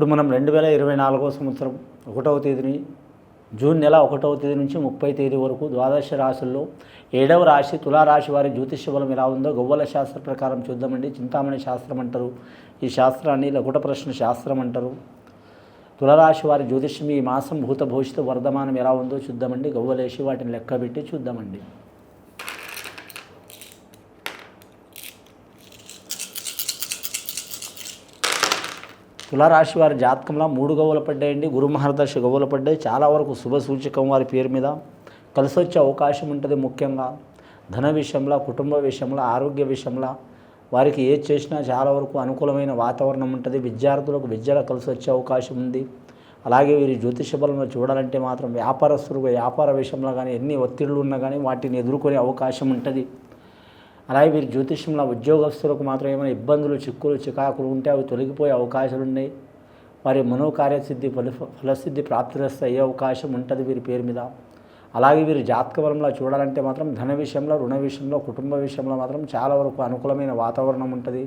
ఇప్పుడు మనం రెండు వేల ఇరవై నాలుగో సంవత్సరం ఒకటవ తేదీని జూన్ నెల ఒకటవ తేదీ నుంచి ముప్పై తేదీ వరకు ద్వాదశ రాశుల్లో ఏడవ రాశి తులారాశి వారి జ్యోతిష్య బలం ఎలా ఉందో గవ్వల శాస్త్ర ప్రకారం చూద్దామండి. చింతామణి శాస్త్రం అంటారు. ఈ శాస్త్రాన్ని లఘుట ప్రశ్న శాస్త్రం అంటారు. తులరాశి వారి జ్యోతిష్యం ఈ మాసం భూత భవిష్యత్తు వర్ధమానం ఎలా ఉందో చూద్దామండి. గవ్వలేసి వాటిని లెక్కబెట్టి చూద్దామండి. తులారాశి వారి జాతకంలో మూడు గవ్వలు పడ్డాయండి. గురు మహర్దశ గవ్వలు పడ్డాయి. చాలా వరకు శుభ సూచకం వారి పేరు మీద కలిసి వచ్చే అవకాశం ఉంటుంది ముఖ్యంగా. ధన విషయంలో కుటుంబ విషయంలో ఆరోగ్య విషయంలో వారికి ఏది చేసినా చాలా వరకు అనుకూలమైన వాతావరణం ఉంటుంది. విద్యార్థులకు విద్యలో కలిసి వచ్చే అవకాశం ఉంది. అలాగే వీరి జ్యోతిష బలంలో చూడాలంటే మాత్రం వ్యాపారస్తులకు వ్యాపార విషయంలో కానీ ఎన్ని ఒత్తిళ్ళు ఉన్నా కానీ వాటిని ఎదుర్కొనే అవకాశం ఉంటుంది. అలాగే వీరి జ్యోతిష్యంలో ఉద్యోగస్తులకు మాత్రం ఏమైనా ఇబ్బందులు చిక్కులు చికాకులు ఉంటే అవి తొలగిపోయే అవకాశాలు ఉన్నాయి. వారి మనోకార్యసిద్ధి ఫల ఫలసిద్ధి ప్రాప్తిరస్తు అయ్యే అవకాశం ఉంటుంది వీరి పేరు మీద. అలాగే వీరి జాతక బలంలో చూడాలంటే మాత్రం ధన విషయంలో రుణ విషయంలో కుటుంబ విషయంలో మాత్రం చాలా వరకు అనుకూలమైన వాతావరణం ఉంటుంది.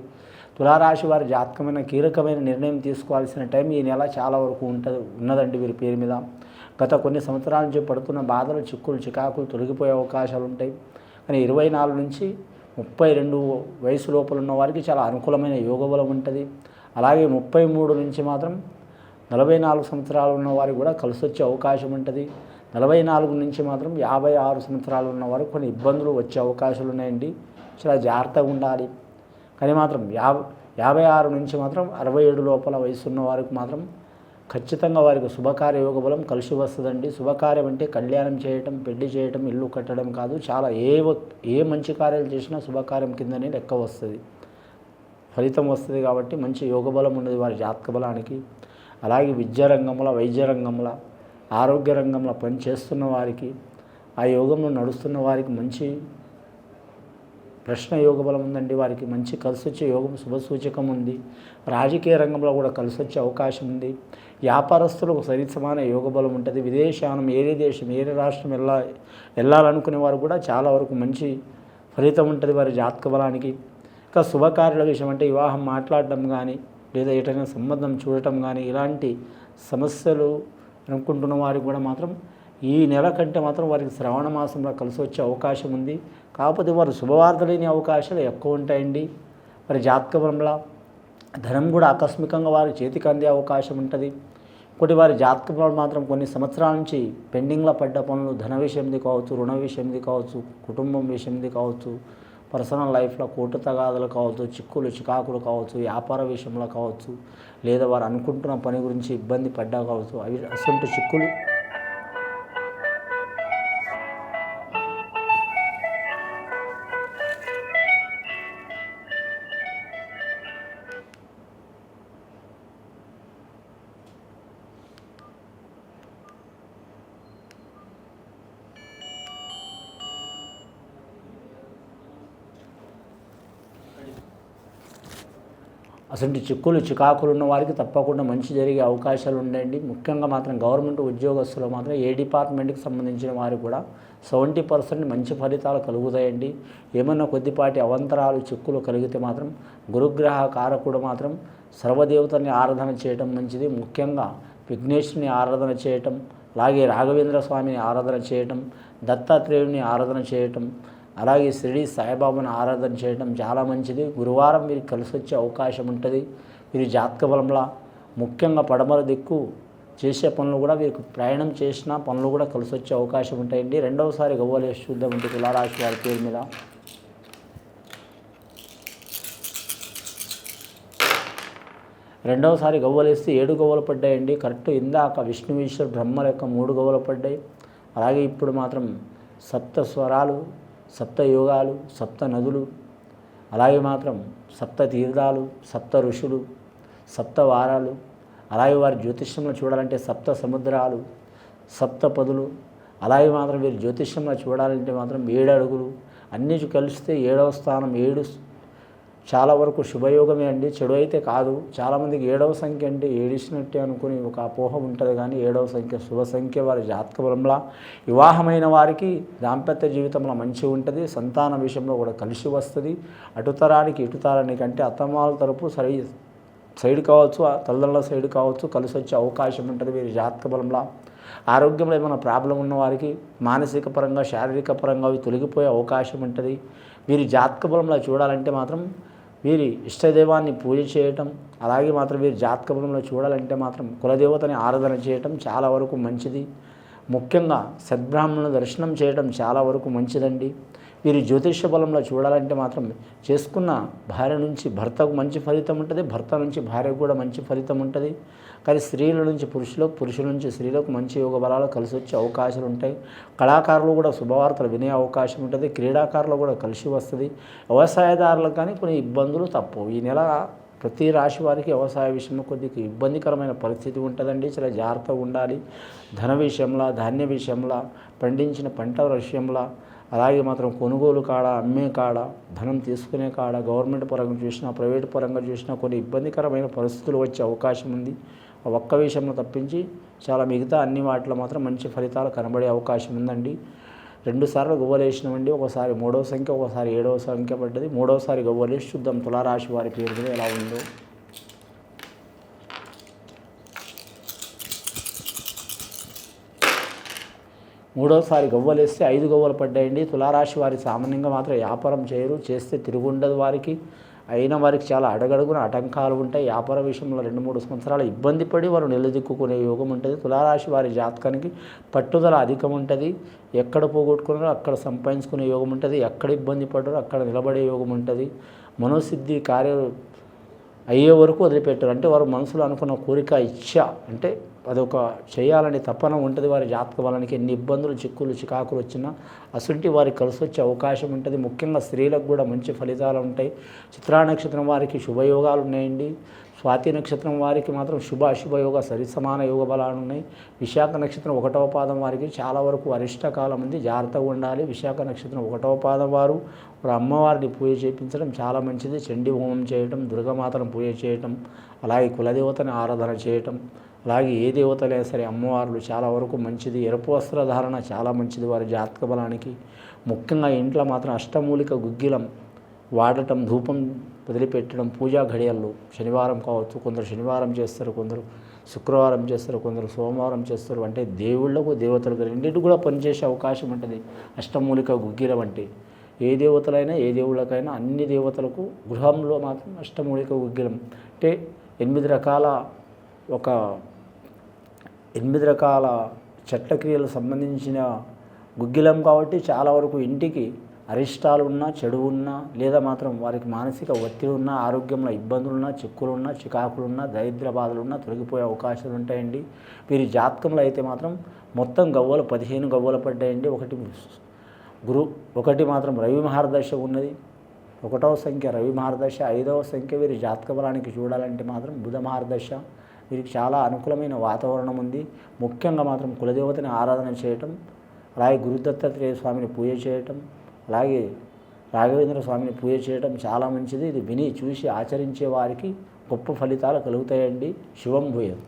తులారాశి వారి జాతకమైన కీలకమైన నిర్ణయం తీసుకోవాల్సిన టైం ఈ నెల చాలా వరకు ఉంటుంది ఉన్నదండి వీరి పేరు మీద. గత కొన్ని సంవత్సరాల నుంచి పడుతున్న బాధలు చిక్కులు చికాకులు తొలగిపోయే అవకాశాలు ఉంటాయి. కానీ ఇరవై నాలుగు నుంచి ముప్పై రెండు వయసు లోపల ఉన్న వారికి చాలా అనుకూలమైన యోగ బలం ఉంటుంది. అలాగే ముప్పై మూడు నుంచి మాత్రం నలభై నాలుగు సంవత్సరాలు ఉన్న వారికి కూడా కలిసి వచ్చే అవకాశం ఉంటుంది. నలభై నాలుగు నుంచి మాత్రం యాభై ఆరు సంవత్సరాలు ఉన్న వారికి కొన్ని ఇబ్బందులు వచ్చే అవకాశాలు ఉన్నాయండి. చాలా జాగ్రత్తగా ఉండాలి. కానీ మాత్రం యాభై యాభై ఆరు నుంచి మాత్రం అరవై ఏడు లోపల వయసు ఉన్న వారికి మాత్రం ఖచ్చితంగా వారికి శుభకార్య యోగ బలం కలిసి వస్తుందండి. శుభకార్యం అంటే కళ్యాణం చేయటం పెళ్ళి చేయటం ఇల్లు కట్టడం కాదు. చాలా ఏ వ- ఏ మంచి కార్యాలు చేసినా శుభకార్యం కిందనే లెక్క వస్తుంది. ఫలితం వస్తుంది కాబట్టి మంచి యోగ బలం ఉన్నది వారి జాతక బలానికి. అలాగే విద్యా రంగంలో వైద్య రంగంలో ఆరోగ్య రంగంలో పనిచేస్తున్న వారికి ఆ యోగంలో నడుస్తున్న వారికి మంచి ప్రశ్న యోగ బలం ఉందండి వారికి. మంచి కలిసి వచ్చే యోగం శుభ సూచకం ఉంది రాజకీయ రంగంలో కూడా కలిసి వచ్చే అవకాశం ఉంది వ్యాపారస్తులకు సరి సమాన యోగ బలం ఉంటుంది విదేశానం ఏరే దేశం ఏరే రాష్ట్రం వెళ్ళా వెళ్ళాలనుకునే వారు కూడా చాలా వరకు మంచి ఫలితం ఉంటుంది వారి జాతక బలానికి ఇంకా శుభకార్యాల విషయం అంటే వివాహం మాట్లాడటం కానీ లేదా ఎటైనా సంబంధం చూడటం కానీ ఇలాంటి సమస్యలు అనుకుంటున్న వారికి కూడా మాత్రం ఈ నెల కంటే మాత్రం వారికి శ్రావణ మాసంలో కలిసి వచ్చే అవకాశం ఉంది. కాకపోతే వారు శుభవార్త లేని అవకాశాలు ఎక్కువ ఉంటాయండి. మరి జాతక బలంలో ధనం కూడా ఆకస్మికంగా వారి చేతికి అందే అవకాశం ఉంటుంది. ఇంకోటి వారి జాతక బలం మాత్రం కొన్ని సంవత్సరాల నుంచి పెండింగ్లో పడ్డ పనులు ధన విషయంది కావచ్చు రుణ విషయంది కావచ్చు కుటుంబం విషయంది కావచ్చు పర్సనల్ లైఫ్లో కోటు తగాదులు కావచ్చు చిక్కులు చికాకులు కావచ్చు వ్యాపార విషయంలో కావచ్చు లేదా వారు అనుకుంటున్న పని గురించి ఇబ్బంది పడ్డా కావచ్చు అవి అసలు చిక్కులు అసలు చిక్కులు చికాకులు ఉన్న వారికి తప్పకుండా మంచి జరిగే అవకాశాలు ఉన్నాయండి ముఖ్యంగా మాత్రం గవర్నమెంట్ ఉద్యోగస్తులు మాత్రం ఏ డిపార్ట్మెంట్కి సంబంధించిన వారు కూడా సెవెంటీ పర్సెంట్ మంచి ఫలితాలు కలుగుతాయండి. ఏమన్నా కొద్దిపాటి అవంతరాలు చిక్కులు కలిగితే మాత్రం గురుగ్రహ కారకుడు మాత్రం సర్వదేవతని ఆరాధన చేయటం మంచిది. ముఖ్యంగా విఘ్నేశ్వరుని ఆరాధన చేయటం అలాగే రాఘవేంద్ర స్వామిని ఆరాధన చేయటం దత్తాత్రేయుని ఆరాధన చేయటం అలాగే షిరిడి సాయిబాబాను ఆరాధన చేయడం చాలా మంచిది. గురువారం మీరు కలిసి వచ్చే అవకాశం ఉంటుంది. మీరు జాతక బలంలా ముఖ్యంగా పడమర దిక్కు చేసే పనులు కూడా వీరికి ప్రయాణం చేసిన పనులు కూడా కలిసి వచ్చే అవకాశం ఉంటాయండి. రెండవసారి గవ్వలేసి చూద్దామంటే తులారాశి వారి పేరు మీద. రెండవసారి గవ్వలేస్తే ఏడు గవ్వలు పడ్డాయండి. కరెక్ట్ ఇందాక విష్ణు ఈశ్వర్ బ్రహ్మల యొక్క మూడు గవ్వలు పడ్డాయి. అలాగే ఇప్పుడు మాత్రం సప్త స్వరాలు సప్త యోగాలు సప్త నదులు అలాగే మాత్రం సప్త తీర్థాలు సప్త ఋషులు సప్త వారాలు అలాగే వారి జ్యోతిష్యంలో చూడాలంటే సప్త సముద్రాలు సప్త పదులు అలాగే మాత్రం వీరు జ్యోతిష్యంలో చూడాలంటే మాత్రం ఏడు అడుగులు. అన్నీ కలిస్తే ఏడవ స్థానం ఏడు చాలా వరకు శుభయోగమే అండి. చెడు అయితే కాదు. చాలామందికి ఏడవ సంఖ్య అంటే ఏడిసినట్టే అనుకుని ఒక అపోహ ఉంటుంది కానీ ఏడవ సంఖ్య శుభ సంఖ్య వారి జాతక బలంలా వివాహమైన వారికి దాంపత్య జీవితంలో మంచి ఉంటుంది. సంతాన విషయంలో కూడా కలిసి వస్తుంది. అటుతరానికి ఇటుతరానికి అంటే అత్తమాల తరపు సరి సైడ్ కావచ్చు ఆ తల్లిదండ్రుల సైడ్ కావచ్చు కలిసి వచ్చే అవకాశం ఉంటుంది వీరి జాతక బలంలో ఆరోగ్యంలో ఏమైనా ప్రాబ్లం ఉన్న వారికి మానసిక పరంగా శారీరక పరంగా అవి తొలగిపోయే అవకాశం ఉంటుంది. వీరి జాతక బలంలో చూడాలంటే మాత్రం వీరి ఇష్టదైవాన్ని పూజ చేయటం అలాగే మాత్రం వీరి జాతక చూడాలంటే మాత్రం కులదేవతని ఆరాధన చేయటం చాలా వరకు మంచిది. ముఖ్యంగా సద్బ్రాహ్మణుల దర్శనం చేయడం చాలా వరకు మంచిదండి. వీరి జ్యోతిష్య బలంలో చూడాలంటే మాత్రం చేసుకున్న భార్య నుంచి భర్తకు మంచి ఫలితం ఉంటుంది భర్త నుంచి భార్యకు కూడా మంచి ఫలితం ఉంటుంది. కానీ స్త్రీల నుంచి పురుషులకు పురుషుల నుంచి స్త్రీలకు మంచి యోగ బలాలు కలిసి వచ్చే అవకాశాలు ఉంటాయి. కళాకారులు కూడా శుభవార్తలు వినే అవకాశం ఉంటుంది. క్రీడాకారులు కూడా కలిసి వస్తుంది. వ్యవసాయదారులకు కానీ కొన్ని ఇబ్బందులు తప్పవు. ఈ నెల ప్రతి రాశి వారికి వ్యవసాయ విషయంలో కొద్దిగా ఇబ్బందికరమైన పరిస్థితి ఉంటుందండి. చాలా జాగ్రత్తగా ఉండాలి. ధన విషయంలో ధాన్య విషయంలో పండించిన పంట విషయంలో అలాగే మాత్రం కొనుగోలు కాడ అమ్మే కాడ ధనం తీసుకునే కాడ గవర్నమెంట్ పరంగా చూసినా ప్రైవేట్ పరంగా చూసినా కొన్ని ఇబ్బందికరమైన పరిస్థితులు వచ్చే అవకాశం ఉంది. ఒక్క విషయంలో తప్పించి చాలా మిగతా అన్ని వాటిలో మాత్రం మంచి ఫలితాలు కనబడే అవకాశం ఉందండి. రెండుసార్లు గవ్వలేసినామండి ఒకసారి మూడవ సంఖ్య ఒకసారి ఏడవ సంఖ్య పడ్డది. మూడవసారి గవ్వలేసి చూద్దాం తులారాశి వారి పేరు మీద ఎలా ఉందో. మూడోసారి గవ్వలేస్తే ఐదు గవ్వలు పడ్డాయండి. తులారాశి వారి సామాన్యంగా మాత్రం వ్యాపారం చేయరు. చేస్తే తిరుగుండదు వారికి. అయిన వారికి చాలా అడగడుగున ఆటంకాలు ఉంటాయి. వ్యాపార విషయంలో రెండు మూడు సంవత్సరాలు ఇబ్బంది పడి వారు నిలదిక్కునే యోగం ఉంటుంది. తులారాశి వారి జాతకానికి పట్టుదల అధికం ఉంటుంది. ఎక్కడ పోగొట్టుకున్నారో అక్కడ సంపాదించుకునే యోగం ఉంటుంది. ఎక్కడ ఇబ్బంది పడ్డారో అక్కడ నిలబడే యోగం ఉంటుంది. మనోసిద్ధి కార్య అయ్యే వరకు వదిలిపెట్టారు. అంటే వారు మనసులో అనుకున్న కోరిక ఇచ్చ అంటే అదొక చేయాలనే తపన ఉంటుంది వారి జాతక బలానికి ఎన్ని ఇబ్బందులు చిక్కులు చికాకులు వచ్చినా అసంటి వారికి కలిసి వచ్చే అవకాశం ఉంటుంది. ముఖ్యంగా స్త్రీలకు కూడా మంచి ఫలితాలు ఉంటాయి. చిత్రా నక్షత్రం వారికి శుభయోగాలు ఉన్నాయండి స్వాతి నక్షత్రం వారికి మాత్రం శుభ అశుభ యోగ సరిసమాన యోగ బలాలు ఉన్నాయి. విశాఖ నక్షత్రం ఒకటవ పాదం వారికి చాలా వరకు అరిష్ట కాలం ఉంది. జాగ్రత్తగా ఉండాలి. విశాఖ నక్షత్రం ఒకటవ పాదం వారు వారు అమ్మవారిని పూజ చేయించడం చాలా మంచిది. చండీ హోమం చేయటం దుర్గమాతను పూజ చేయటం అలాగే కులదేవతని ఆరాధన చేయటం అలాగే ఏ దేవతలైనా సరే అమ్మవార్లు చాలా వరకు మంచిది. ఎరుపు వస్త్రధారణ చాలా మంచిది వారి జాతక బలానికి. ముఖ్యంగా ఇంట్లో మాత్రం అష్టమూలిక గుగ్గిలం వాడటం ధూపం వదిలిపెట్టడం పూజా ఘడియల్లో శనివారం కావచ్చు కొందరు శనివారం చేస్తారు కొందరు శుక్రవారం చేస్తారు కొందరు సోమవారం చేస్తారు. అంటే దేవుళ్ళకు దేవతలకు రెండింటి కూడా పనిచేసే అవకాశం ఉంటుంది. అష్టమూలిక గుగ్గిలం అంటే ఏ దేవతలైనా ఏ దేవుళ్ళకైనా అన్ని దేవతలకు గృహంలో మాత్రం అష్టమూలిక గుగ్గిలం. అంటే ఎనిమిది రకాల ఒక ఎనిమిది రకాల చట్టక్రియలకు సంబంధించిన గుగ్గిలం కాబట్టి చాలా వరకు ఇంటికి అరిష్టాలు ఉన్నా చెడు ఉన్నా లేదా మాత్రం వారికి మానసిక ఒత్తిడి ఉన్నా ఆరోగ్యంలో ఇబ్బందులున్నా చిక్కులున్నా చికాకులున్నా దరిద్ర బాధలున్నా తొలగిపోయే అవకాశాలు ఉంటాయండి. వీరి జాతకంలో అయితే మాత్రం మొత్తం గవ్వలు పదిహేను గవ్వలు పడ్డాయండి. ఒకటి గురు ఒకటి మాత్రం రవి మహారదశ ఉన్నది. ఒకటవ సంఖ్య రవి మహారదశ ఐదవ సంఖ్య వీరి జాతక బలానికి చూడాలంటే మాత్రం బుధ మహారదశ వీరికి చాలా అనుకూలమైన వాతావరణం ఉంది. ముఖ్యంగా మాత్రం కులదేవతని ఆరాధన చేయటం అలాగే గురుదత్తాత్రేయ స్వామిని పూజ చేయటం అలాగే రాఘవేంద్ర స్వామిని పూజ చేయటం చాలా మంచిది. ఇది విని చూసి ఆచరించే వారికి గొప్ప ఫలితాలు కలుగుతాయండి. శివం భూయం.